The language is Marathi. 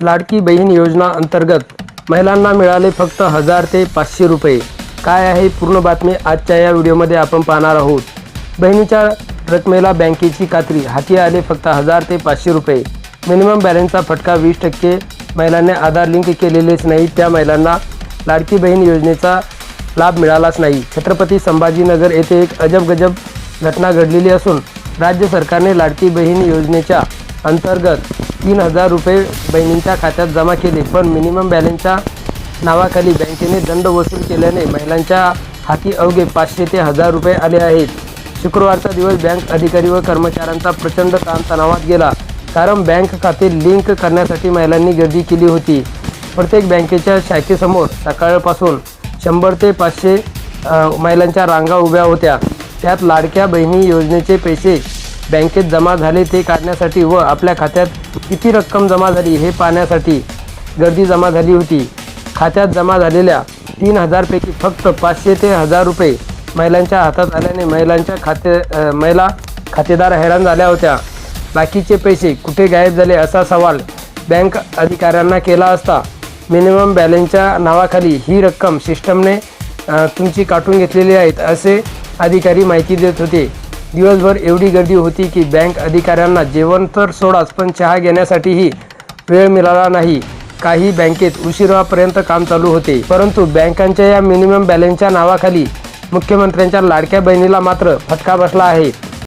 लाडकी बहीण योजना अंतर्गत महिलांना मिळाले फक्त हजार ते पाचशे रुपये. काय आहे पूर्ण बातमी आजच्या या व्हिडिओमध्ये आपण पाहणार आहोत. बहिणीच्या रकमेला बँकेची कात्री हाती आले फक्त हजार ते पाचशे रुपये. मिनिमम बॅलन्सचा फटका वीस टक्के. महिलांनी आधार लिंक केलेलेच नाही त्या महिलांना लाडकी बहीण योजनेचा लाभ मिळालाच नाही. छत्रपती संभाजीनगर येथे एक अजब गजब घटना घडलेली असून राज्य सरकारने लाडकी बहीण योजनेच्या अंतर्गत तीन हजार रुपये बहिणींच्या खात्यात जमा केले पण मिनिमम बॅलन्सच्या नावाखाली बँकेने दंड वसूल केल्याने महिलांच्या हाती अवघे पाचशे ते हजार रुपये आले आहेत. शुक्रवारचा दिवस बँक अधिकारी व कर्मचाऱ्यांचा प्रचंड ताणतणावात गेला. कारण बँक खाते लिंक करण्यासाठी महिलांनी गर्दी केली होती. प्रत्येक बँकेच्या शाखेसमोर सकाळपासून शंभर ते पाचशे महिलांच्या रांगा उभ्या होत्या. त्यात लाडक्या बहिणी योजनेचे पैसे बँकेत जमा झाले ते काढण्यासाठी व आपल्या खात्यात किती रक्कम जमा झाली हे पाहण्यासाठी गर्दी जमा झाली होती. खात्यात जमा झालेल्या तीन हजारपैकी फक्त पाचशे ते हजार रुपये महिलांच्या हातात आल्याने महिलांच्या खाते महिला खातेदार हैराण झाल्या होत्या. बाकीचे पैसे कुठे गायब झाले असा सवाल बँक अधिकाऱ्यांना केला असता. मिनिमम बॅलन्सच्या नावाखाली ही रक्कम सिस्टमने तुमची काटून घेतलेली आहेत असे अधिकारी माहिती देत होते. दिवसभर एवढी गर्दी होती की बँक अधिकाऱ्यांना जेवण तर सोडाच पण चहा घेण्यासाठीही वेळ मिळाला नाही. काही बँकेत उशिरापर्यंत काम चालू होते परंतु बँकांच्या या मिनिमम बॅलन्सच्या नावाखाली मुख्यमंत्र्यांच्या लाडक्या बहिणीला मात्र फटका बसला आहे.